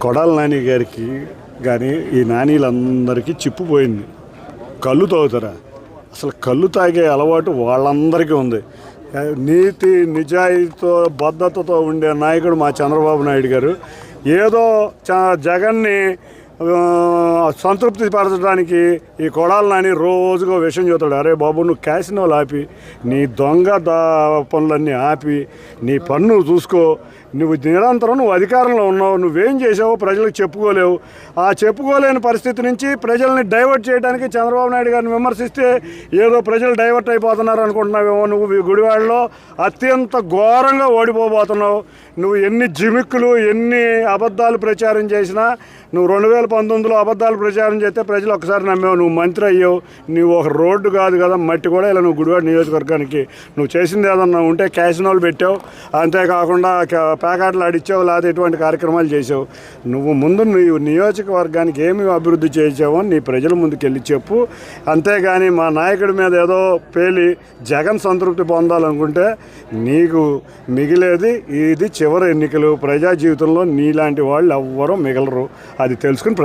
కొడాల నాని గారికి కానీ ఈ నానీలందరికీ చిప్పుపోయింది కళ్ళు తాగుతారా? అసలు కళ్ళు తాగే అలవాటు వాళ్ళందరికీ ఉంది. నీతి నిజాయితీతో బద్ధతతో ఉండే నాయకుడు మా చంద్రబాబు నాయుడు గారు. ఏదో చ- జగన్ని సంతృప్తి పరచడానికి ఈ కొడాల నాని రోజుగా విషయం చెబుతాడు అరే బాబు నువ్వు క్యాసినోలు ఆపి నీ దొంగ దా పనులన్నీ ఆపి నీ పన్ను చూసుకో నువ్వు నిరంతరం నువ్వు అధికారంలో ఉన్నావు నువ్వేం చేసావో ప్రజలకు చెప్పుకోలేవు. ఆ చెప్పుకోలేని పరిస్థితి నుంచి ప్రజల్ని డైవర్ట్ చేయడానికి చంద్రబాబు నాయుడు గారిని విమర్శిస్తే ఏదో ప్రజలు డైవర్ట్ అయిపోతున్నారు అనుకుంటున్నావేమో నువ్వు గుడివాడలో అత్యంత ఘోరంగా ఓడిపోబోతున్నావు. నువ్వు ఎన్ని జిమిక్కులు ఎన్ని అబద్ధాలు ప్రచారం చేసినా నువ్వు రెండు వేల పంతొమ్మిదిలో అబద్ధాలు ప్రచారం చేస్తే ప్రజలు ఒకసారి నమ్మేవు నువ్వు మంత్రి అయ్యావు నువ్వు ఒక రోడ్డు కాదు కదా మట్టి కూడా ఇలా నువ్వు గుడివాడ నియోజకవర్గానికి నువ్వు చేసింది ఏదన్నా ఉంటే క్యాసినోలు పెట్టావు అంతేకాకుండా ప్యాకెట్లు ఆడిచ్చావు లేకపోతే ఎటువంటి కార్యక్రమాలు చేసావు నువ్వు ముందు నీవు నియోజకవర్గానికి ఏమి అభివృద్ధి చేసావో నీ ప్రజల ముందుకు వెళ్ళి చెప్పు. అంతేగాని మా నాయకుడి మీద ఏదో పేలి జగన్ సంతృప్తి పొందాలనుకుంటే నీకు మిగిలేది ఇది చివరి ఎన్నికలు. ప్రజా జీవితంలో నీలాంటి వాళ్ళు ఎవ్వరూ మిగలరు. అది తెలుసుకుని